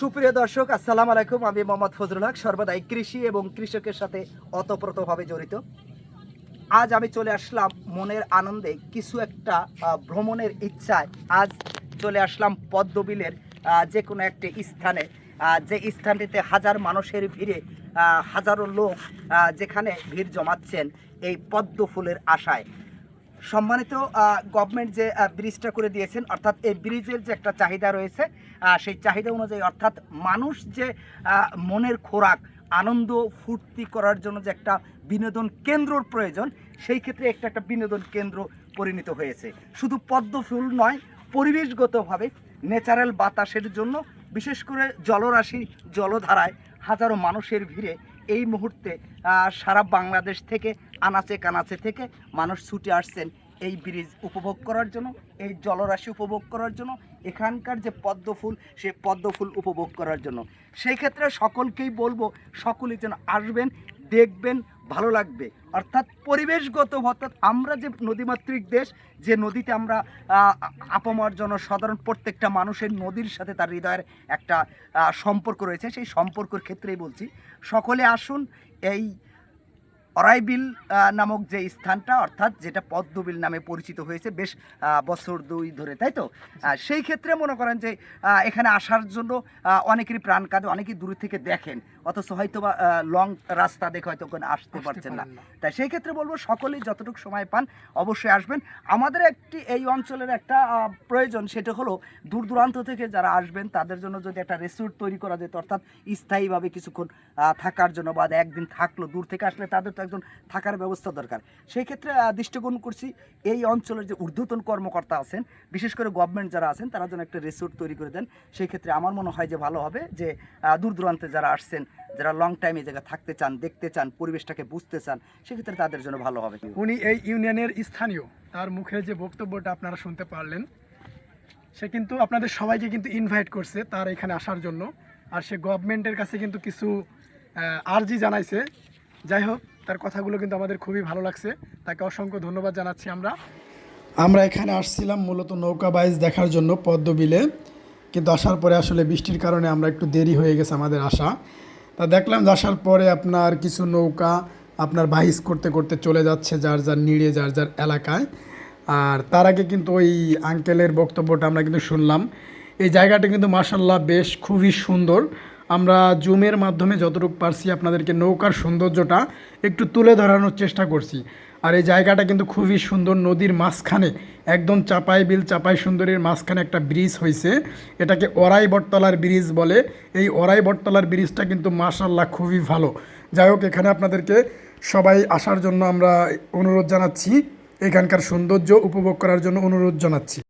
সুপ্রিয় দর্শক, আসসালাম আলাইকুম। আমি মোহাম্মদ ফজরুল হক, সর্বদাই কৃষি এবং কৃষকের সাথে অতপ্রতভাবে জড়িত। আজ আমি চলে আসলাম মনের আনন্দে কিছু একটা ভ্রমণের ইচ্ছায়। আজ চলে আসলাম পদ্মবিলের যে কোনো একটি স্থানে। যে স্থানটিতে হাজার মানুষের ভিড়ে হাজারো লোক যেখানে ভিড় জমাচ্ছেন এই পদ্ম ফুলের আশায়। সম্মানিত গভর্নমেন্ট যে ব্রিজটা করে দিয়েছেন, অর্থাৎ এই ব্রিজের যে একটা চাহিদা রয়েছে সেই চাহিদা অনুযায়ী, অর্থাৎ মানুষ যে মনের খোরাক, আনন্দ ফুর্তি করার জন্য যে একটা বিনোদন কেন্দ্রর প্রয়োজন, সেই ক্ষেত্রে একটা একটা বিনোদন কেন্দ্র পরিণত হয়েছে। শুধু পদ্ম ফুল নয়, পরিবেশগতভাবে ন্যাচারাল বাতাসের জন্য, বিশেষ করে জলরাশি, জলধারায়, হাজারো মানুষের ভিড়ে এই মুহূর্তে সারা বাংলাদেশ থেকে, আনাচে কানাচে থেকে মানুষ ছুটে আসছেন এই ব্রিজ উপভোগ করার জন্য, এই জলরাশি উপভোগ করার জন্য, এখানকার যে পদ্ম ফুল সে পদ্ম ফুল উপভোগ করার জন্য। সেই ক্ষেত্রে সকলকেই বলব, সকলেই যেন আসবেন দেখবেন ভালো লাগবে। অর্থাৎ পরিবেশগত অর্থাৎ আমরা যে নদীমাতৃক দেশ, যে নদীতে আমরা আপমার জনসাধারণ প্রত্যেকটা মানুষের নদীর সাথে তার হৃদয়ের একটা সম্পর্ক রয়েছে। সেই সম্পর্কের ক্ষেত্রেই বলছি, সকলে আসুন এই অরাইবিল নামক যে স্থানটা অর্থাৎ যেটা পদ্মবিল নামে পরিচিত হয়েছে বেশ বছর দুই ধরে তাই তো? সেই ক্ষেত্রে মনে করেন যে এখানে আসার জন্য অনেকেরই প্রাণ কাঁদে অনেকেই দূর থেকে দেখেন। অথচ হয়তো বা লং রাস্তা দেখে হয়তো ওখানে আসতে পারছেন না। তাই সেই ক্ষেত্রে বলব সকলেই যতটুকু সময় পান অবশ্যই আসবেন। আমাদের একটি এই অঞ্চলের একটা প্রয়োজন সেটা হলো দূর দূরান্ত থেকে যারা আসবেন তাদের জন্য যদি একটা রেসোর্ট তৈরি করা যেত অর্থাৎ স্থায়ীভাবে কিছুক্ষণ থাকার জন্য বা একদিন থাকল দূর থেকে আসলে তাদের তো একজন থাকার ব্যবস্থা দরকার। সেই ক্ষেত্রে দৃষ্টিকোণ করছি এই অঞ্চলের যে ঊর্ধ্বতন কর্মকর্তা আছেন, বিশেষ করে গভর্নমেন্ট যারা আছেন, তারা যেন একটা রিসোর্ট তৈরি করে দেন। সেই ক্ষেত্রে আমার মনে হয় যে ভালো হবে যে দূর দূরান্তে যারা আসছেন, যারা লং টাইম এই থাকতে চান, দেখতে চান, পরিবেশটাকে বুঝতে চান সেক্ষেত্রে তাদের জন্য ভালো হবে। উনি এই ইউনিয়নের স্থানীয়। তার মুখে যে বক্তব্যটা আপনারা শুনতে পারলেন, সে কিন্তু আপনাদের সবাইকে কিন্তু ইনভাইট করছে তার এখানে আসার জন্য। আর সে গভর্নমেন্টের কাছে কিন্তু কিছু আর্জি জানাইছে। যাই হোক তার কথাগুলো কিন্তু আমাদের খুবই ভালো লাগছে। তাকে অসংখ্য ধন্যবাদ জানাচ্ছি আমরা। আমরা এখানে আসছিলাম মূলত নৌকা বাইজ দেখার জন্য পদ্মবিলে, কিন্তু আসার পরে আসলে বৃষ্টির কারণে আমরা একটু দেরি হয়ে গেছে আমাদের আসা। তা দেখলাম যে আসার পরে আপনার কিছু নৌকা আপনার বাইস করতে করতে চলে যাচ্ছে যার যার নিড়ে, যার যার এলাকায়। আর তার আগে কিন্তু ওই আঙ্কেলের বক্তব্যটা আমরা কিন্তু শুনলাম। এই জায়গাটা কিন্তু মার্শাল্লাহ বেশ খুবই সুন্দর। আমরা জুমের মাধ্যমে যতটুকু পারছি আপনাদেরকে নৌকার সৌন্দর্যটা একটু তুলে ধরানোর চেষ্টা করছি। আর এই জায়গাটা কিন্তু খুবই সুন্দর নদীর মাঝখানে, একদম চাপাই বিল, চাপাই সুন্দরের মাঝখানে একটা ব্রিজ হয়েছে এটাকে অরাই বটতলার ব্রিজ বলে। এই অরাই বটতলার ব্রিজটা কিন্তু মার্শাল্লাহ খুবই ভালো। যাই হোক, এখানে আপনাদেরকে সবাই আসার জন্য আমরা অনুরোধ জানাচ্ছি। এখানকার সৌন্দর্য উপভোগ করার জন্য অনুরোধ জানাচ্ছি।